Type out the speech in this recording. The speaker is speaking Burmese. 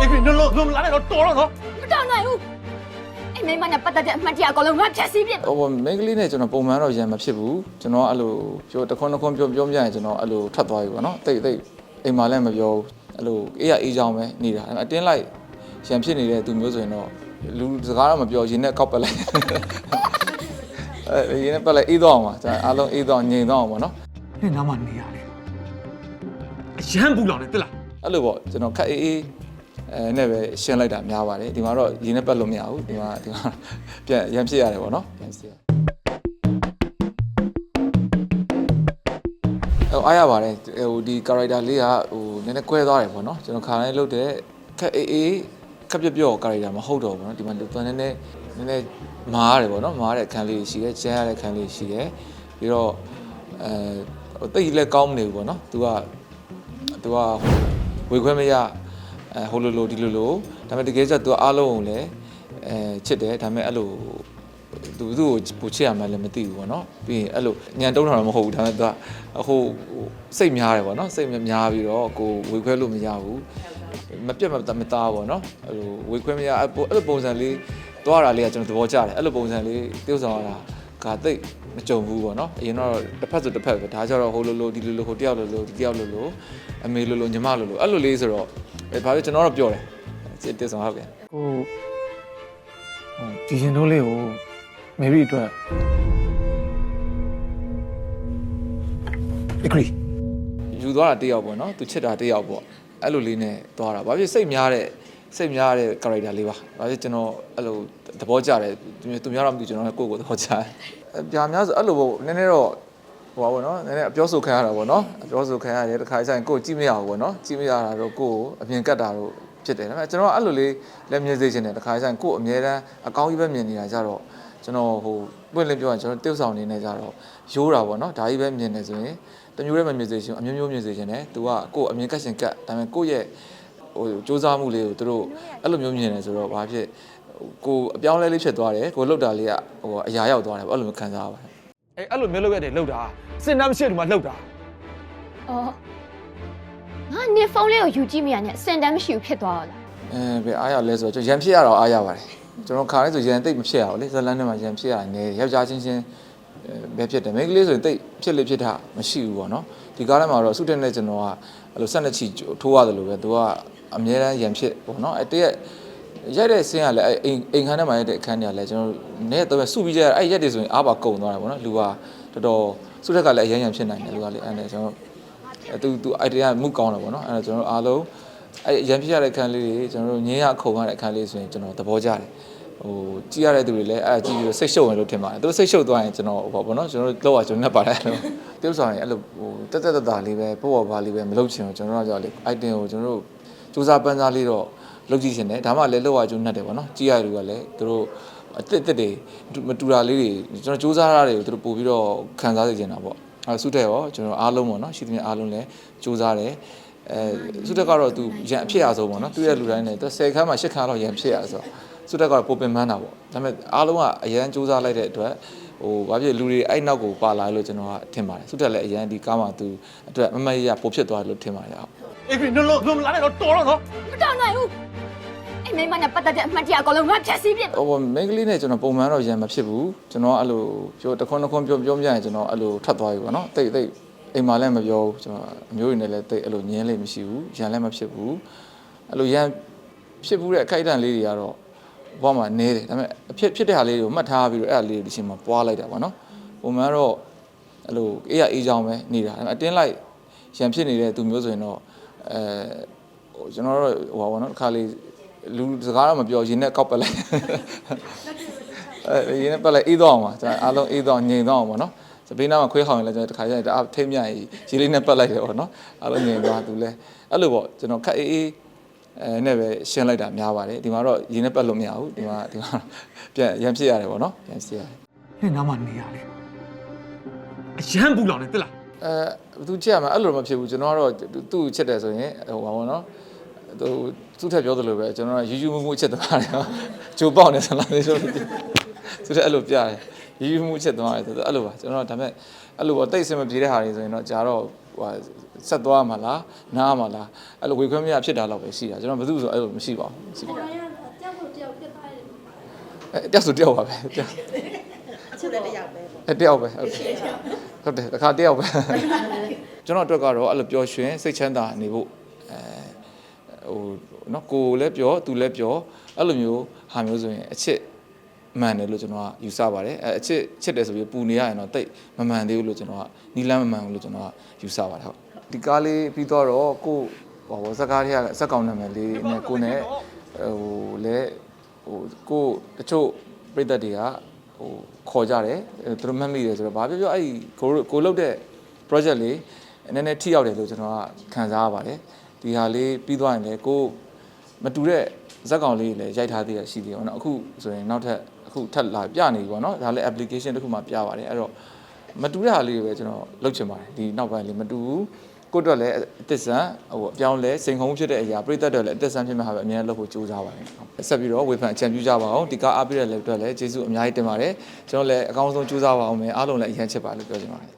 အေးနင်လို့လုံးလာနေတော့တော်တော့နော်မတော်နိုင်ဘူးအဲ့မိမနဲ့ပတ်သက်တဲ့အမှန်တရားအကုန်လုံးငါဖြတ်စည်းပြစ်ဟိုမိန်းကလေးနဲ့ကျွန်တော်ပုံမှန်တော့ရံမဖြစ်ဘူးကျွန်တော်အဲ့လိုပြောတခွန်းတခွန်းပြောပြောပြရင်ကျွန်တော်အဲ့လိုထွက်သွားပြီပေါ့နော်တိတ်တိတ်အိမ်မှာလည်းမပြောဘူးအဲ့လိုအေးရအေးချောင်းပဲနေတာအဲ့အတင်းလိုက်ရံဖြစ်နေတဲ့သူမျိုးဆိုရင်တော့လူစကားတော့မပြောရင်နဲ့ကောက်ပက်လိုက်အဲရင်နဲ့ပက်လိုက်အေးတော့အောင်ပါကျွန်တော်အားလုံးအေးတော့ငြိမ်တော့အောင်ပေါ့နော်နင်နာမနေရတယ်အရန်ဘူးလောင်နေတက်လားအဲ့လိုပေါ့ကျွန်တော်ခက်အေးအေး အဲနဲ့ပဲရှင်းလိုက်တာများပါတယ်ဒီမှာတော့ရင်းနဲ့ပတ်လို့မရဘူးဒီမှာဒီမှာပြန်ရံဖြစ်ရတယ်ပေါ့နော်ပြန်စီရဟိုအားရပါတယ်ဟိုဒီ character လေးကဟိုနည်းနည်းကွဲသွားတယ်ပေါ့နော်ကျွန်တော်ခါတိုင်းလုပ်တဲ့ခက်အေးအေးခက်ပြပြ character မဟုတ်တော့ဘူးပေါ့နော်ဒီမှာသူနည်းနည်းနည်းနည်းမားရတယ်ပေါ့နော်မားတဲ့အခန်းလေးရှိတယ်ကျန်းရတဲ့အခန်းလေးရှိတယ်ပြီးတော့အဲဟိုတိတ်လည်းကောင်းမနေဘူးပေါ့နော်သူကသူကဝေခွဲမရ အဲဟိုလိုလိုဒီလိုလိုဒါပေမဲ့တကယ်ကျသူကအားလုံးကိုလည်းအဲချစ်တယ်ဒါပေမဲ့အဲ့လိုသူသူ့ကိုပူချစ်ရမှလည်းမသိဘူးပေါ့နော်ပြီးရင်အဲ့လိုညံတုံးတာတော့မဟုတ်ဘူးဒါပေမဲ့သူကဟိုစိတ်များတယ်ပေါ့နော်စိတ်များပြီးတော့ကိုဝေခွဲလို့မရဘူးမပြတ်မမသားပေါ့နော်အဲ့လိုဝေခွဲမရအဲ့လိုအဲ့လိုပုံစံလေးသွားတာလေးကကျွန်တော်သဘောကျတယ်အဲ့လိုပုံစံလေး tiêu ဆောင်ရတာ ကတိတ်မကြုံဘူးပေါ့နော်အရင်တော့တစ်ဖက်ဆိုတစ်ဖက်ပဲဒါကြတော့ဟိုလိုလိုဒီလိုလိုဟိုတယောက်လိုလိုဒီတယောက်လိုလိုအမေလိုလိုညီမလိုလိုအဲ့လိုလေးဆိုတော့အဲဘာလို့ကျွန်တော်တော့ပြောတယ်စစ်တစ်ဆောင်ဟုတ်ပြန်ဟိုဟိုဒီရင်တို့လေးကိုမေရီအတွက်အဂရီယူသွားတာတယောက်ပေါ့နော်သူချစ်တာတယောက်ပေါ့အဲ့လိုလေးနဲ့သွားတာဘာဖြစ်စိတ်များတဲ့ စိတ်များတဲ့ character လေးပါဘာဖြစ်ကျွန်တော်အဲ့လိုသဘောကျတယ်သူသူများတော့မသိဘူးကျွန်တော်လည်းကိုယ့်ကိုယ်သဘောကျတယ်အပြာများဆိုအဲ့လိုပေါ့နည်းနည်းတော့ဟိုပါပေါ့နော်နည်းနည်းအပြောဆိုခံရတာပေါ့နော်အပြောဆိုခံရတယ်တစ်ခါကျရင်ကိုယ်ကြည့်မရဘူးပေါ့နော်ကြည့်မရတာတော့ကိုယ်ကိုအမြင်ကတ်တာတော့ဖြစ်တယ်ဒါပေမဲ့ကျွန်တော်အဲ့လိုလေးလက်မြင်စေချင်တယ်တစ်ခါကျရင်ကိုယ်အမြဲတမ်းအကောင်းကြီးပဲမြင်နေတာကြတော့ကျွန်တော်ဟိုပွင့်လင်းပြောရင်ကျွန်တော်တိ ਉ ဆောင်နေနေကြတော့ရိုးတာပေါ့နော်ဒါကြီးပဲမြင်နေဆိုရင်တမျိုးလည်းမမြင်စေချင်ဘူးအမျိုးမျိုးမြင်စေချင်တယ်။ तू ကကိုယ်အမြင်ကတ်ရှင်ကတ်ဒါပေမဲ့ကိုယ့်ရဲ့ ဟိုစူးစမ်းမှုလေးကိုသူတို့အဲ့လိုမျိုးမြင်တယ်ဆိုတော့ဘာဖြစ်ကိုယ်အပြောင်းလဲလေးဖြစ်သွားတယ်ကိုယ်လှုပ်တာလေးကဟိုအရာရောက်သွားတယ်ပေါ့အဲ့လိုမျိုးခံစားရပါတယ်အဲအဲ့လိုမျိုးလုပ်ရတယ်လောက်တာစင်နာမရှိဘူးမှလောက်တာအော်ငါနေဖုန်းလေးကိုယူကြည့်မိရနဲ့စင်တမ်းမရှိဘူးဖြစ်သွားတော့လား။အဲဘယ်အားရလဲဆိုတော့ကျွန်တော်ရန်ဖြစ်ရတော့အားရပါတယ်။ကျွန်တော်ခါလေးဆိုရန်တိတ်မဖြစ်ရဘူးလေဇလန်းထဲမှာရန်ဖြစ်ရနေယောက်ျားချင်းချင်းအဲပဲဖြစ်တယ်မိန်းကလေးဆိုရင်တိတ်ဖြစ်လေဖြစ်တာမရှိဘူးပေါ့နော်။ဒီကားထဲမှာတော့စုတဲ့နဲ့ကျွန်တော်ကအဲ့လိုဆက်နှစ်ချီထိုးရတယ်လို့ပဲသူက အမြဲတမ်းရန်ဖြစ်ပေါ့နော်။အဲတရက်ရိုက်တဲ့ဆင်းကလည်းအိမ်အိမ်ခန်းထဲမှာရိုက်တဲ့အခန်းတွေကလည်းကျွန်တော်နေတော့စုပြီးကြရအဲ့ရက်တွေဆိုရင်အားပါကုန်သွားတယ်ပေါ့နော်လူကတော်တော်စုထက်ကလည်းအရင်ရန်ဖြစ်နိုင်တယ်လူကလည်းအဲ့ဒါကျွန်တော်အဲသူသူ idea မှုကောင်းတယ်ပေါ့နော်အဲ့ဒါကျွန်တော်အားလုံးအဲ့ရန်ဖြစ်ရတဲ့အခန်းလေးတွေကျွန်တော်တို့ငင်းရခုံရတဲ့အခန်းလေးဆိုရင်ကျွန်တော်သဘောကျတယ်ဟိုကြည့်ရတဲ့သူတွေလည်းအဲ့ကြည့်ပြီးစိတ်ရှုပ်ဝင်လို့ထင်ပါတယ်သူစိတ်ရှုပ်သွားရင်ကျွန်တော်ဟိုပေါ့နော်ကျွန်တော်တို့လောက်ရကျွန်တော်နဲ့ပါတယ်အဲ့လိုပြုတ်ဆောင်ရင်အဲ့လိုဟိုတက်တက်တတာလေးပဲပေါ့ပေါ့ပါလေးပဲမလုပ်ချင်ဘူးကျွန်တော်တို့ကကြောက်လေ item ကိုကျွန်တော်တို့ စူးစမ်းပန်းစားလေးတော့လုပ်ကြည့်ရှင်တယ်ဒါမှလည်းလောက်ရကျွန်တော်နဲ့တယ်ပေါ့နော်ကြည့်ရလူကလည်းသူတို့အစ်စ်တစ်တွေမတူတာလေးတွေကျွန်တော်စူးစမ်းရတာတွေကိုသူတို့ပို့ပြီးတော့ခံစားစေချင်တာပေါ့အဲဆုတဲ့ရောကျွန်တော်အားလုံးပေါ့နော်ရှိသမျှအားလုံးလည်းစူးစမ်းတယ်အဲဆုတက်ကတော့သူရန်အဖြစ်အဆုံးပေါ့နော်သူ့ရဲ့လူတိုင်းနဲ့သူ10ခန်းမှာ10ခန်းလောက်ရန်ဖြစ်ရဆိုဆုတက်ကတော့ပိုပင်ပန်းတာပေါ့ဒါပေမဲ့အားလုံးကအရန်စူးစမ်းလိုက်တဲ့အတွက် ဟိုဘာဖြစ်လူတွေအဲ့နောက်ကိုပါလာလို့ကျွန်တော်ကထင်ပါတယ်ဆုတက်လည်းအရန်ဒီကားမှာသူအတွက်မမရရပိုဖြစ်သွားတယ်လို့ထင်ပါတယ်ဟုတ်အေးနင်လို့လုံးလာနေတော့တော်တော့နော်မတော်နိုင်ဘူးအဲ့မိမနဲ့ပတ်သက်တဲ့အမှန်တရားအကုန်လုံးငါဖြတ်စည်းပြစ်ဟိုမိန်းကလေးနဲ့ကျွန်တော်ပုံမှန်တော့ရံမဖြစ်ဘူးကျွန်တော်အဲ့လိုပြောတခွန်းတခွန်းပြောပြောပြရင်ကျွန်တော်အဲ့လိုထွက်သွားပြီပေါ့နော်တိတ်တိတ်အိမ်မှာလည်းမပြောဘူးကျွန်တော်အမျိုးရင်းနဲ့လည်းတိတ်အဲ့လိုညင်းလေးမရှိဘူးရံလည်းမဖြစ်ဘူးအဲ့လိုရံဖြစ်ဘူးတဲ့အခိုက်အတန့်လေးတွေကတော့ ဘဝမှာနေတယ်ဒါပေမဲ့အဖြစ်ဖြစ်တဲ့ဟာလေးတွေကိုမှတ်ထားပြီးတော့အဲ့ဒါလေးတွေဒီချိန်မှာပွားလိုက်တာပေါ့နော်ပုံမှန်တော့အဲ့လိုအေးရအေးချောင်းပဲနေတာဒါပေမဲ့အတင်းလိုက်ရံဖြစ်နေတဲ့သူမျိုးဆိုရင်တော့အဲဟိုကျွန်တော်တို့ဟိုပါဘောနော်တစ်ခါလေးလူစကားတော့မပြောရင်နဲ့ကောက်ပက်လိုက်အဲရင်းနဲ့ပတ်လိုက်အေးတော့အောင်ပါကျွန်တော်အားလုံးအေးတော့ငြိမ်တော့အောင်ပါနော်စပိနာမှာခွေးခေါင်ရင်လည်းကျွန်တော်တစ်ခါကျရင်တအားထိမ့်မြရေးရေးလေးနဲ့ပတ်လိုက်တယ်ပေါ့နော်အားလုံးငြိမ်သွားသူလဲအဲ့လိုပေါ့ကျွန်တော်ခက်အေးအေး အဲနဲ့ပဲရှင်းလိုက်တာများပါတယ်ဒီမှာတော့ရင်းနဲ့ပတ်လို့မရဘူးဒီမှာဒီမှာပြန်ရန်ဖြစ်ရတယ်ပေါ့နော်ပြန်ဖြစ်ရတယ်နင်နာမနေရတယ်အရန်ဘူးလောင်နေတက်လားအဲဘသူချက်ရမှာအဲ့လိုမဖြစ်ဘူးကျွန်တော်ကတော့သူ့ကိုချက်တယ်ဆိုရင်ဟိုပါဘောနော်သူသူ့ထက်ပြောသလိုပဲကျွန်တော်ကယူယူမူမူချက်သွားတယ်ဂျိုပေါက်နေစလားနေဆိုလို့သူတက်အဲ့လိုပြတယ် ရည်ရည်မှုချက်သွားတယ်ဆိုတော့အဲ့လိုပါကျွန်တော်ဒါပေမဲ့အဲ့လိုပေါ့တိတ်အဆင်မပြေတဲ့ဟာတွေဆိုရင်တော့ကြာတော့ဟိုဟာဆက်သွားမှာလားနားမှာလားအဲ့လိုဝေခွင့်မရဖြစ်တာတော့ပဲရှိတာကျွန်တော်ဘယ်သူဆိုအဲ့လိုမရှိပါဘူးမရှိပါဘူးတော်ရတောက်ဖို့တယောက်ပြတ်သွားတယ်အဲတယောက်ဆိုတယောက်ပါပဲတယောက်အချက်တယောက်ပဲပေါ့အဲတယောက်ပဲဟုတ်တယ်ဟုတ်တယ်တစ်ခါတယောက်ပဲကျွန်တော်အတွက်ကတော့အဲ့လိုပျော်ရွှင်စိတ်ချမ်းသာနေဖို့အဲဟိုနော်ကိုယ်လည်းပျော်သူလည်းပျော်အဲ့လိုမျိုးဟာမျိုးဆိုရင်အချစ် မှန်တယ်လို့ကျွန်တော်ကယူဆပါတယ်အဲအချစ်ချစ်တယ်ဆိုပြီးပူနေရရင်တော့တိတ်မမှန်သေးဘူးလို့ကျွန်တော်ကနီလန်းမမှန်ဘူးလို့ကျွန်တော်ကယူဆပါတယ်ဟုတ်ဒီကားလေးပြီးတော့ကိုဟိုဇက်ကားတွေကဇက်ကောင်နာမည်လေးနဲ့ကိုနဲ့ဟိုလဲဟိုကိုတချို့ပြိသက်တွေကဟိုခေါ်ကြတယ်အဲသူတို့မှတ်မိတယ်ဆိုတော့ဘာပြောပြောအဲ့ဒီကိုကိုလုတ်တဲ့ project လေးနည်းနည်းထိရောက်တယ်လို့ကျွန်တော်ကခံစားရပါတယ်ဒီဟာလေးပြီးသွားရင်လည်းကိုမတူတဲ့ ဇက်ကောင်လေးတွေလည်းရိုက်ထားသေးရရှိသေးတယ်ပေါ့နော်အခုဆိုရင်နောက်ထပ်အခုထပ်လာပြနေပြီပေါ့နော်ဒါလည်း application တစ်ခုမှပြပါတယ်အဲ့တော့မတူတဲ့ဟာလေးတွေပဲကျွန်တော်လုပ်ချင်ပါတယ်ဒီနောက်ပိုင်းလေးမတူဘူးကိုယ့်အတွက်လည်းအသစ်ဆန်းဟိုအပြောင်းလဲစိန်ခုံဖြစ်တဲ့အရာပြိသက်တွေလည်းအသစ်ဆန်းဖြစ်မှာပဲအများကြီးလုပ်ဖို့ကြိုးစားပါတယ်ဟုတ်ဆက်ပြီးတော့ဝေဖန်အကြံပြုကြပါအောင်ဒီကားအားပေးတဲ့လည်းအတွက်လည်းကျေးဇူးအများကြီးတင်ပါတယ်ကျွန်တော်လည်းအကောင်းဆုံးကြိုးစားပါအောင်မယ်အားလုံးလည်းအရင်ချစ်ပါလို့ပြောချင်ပါတယ်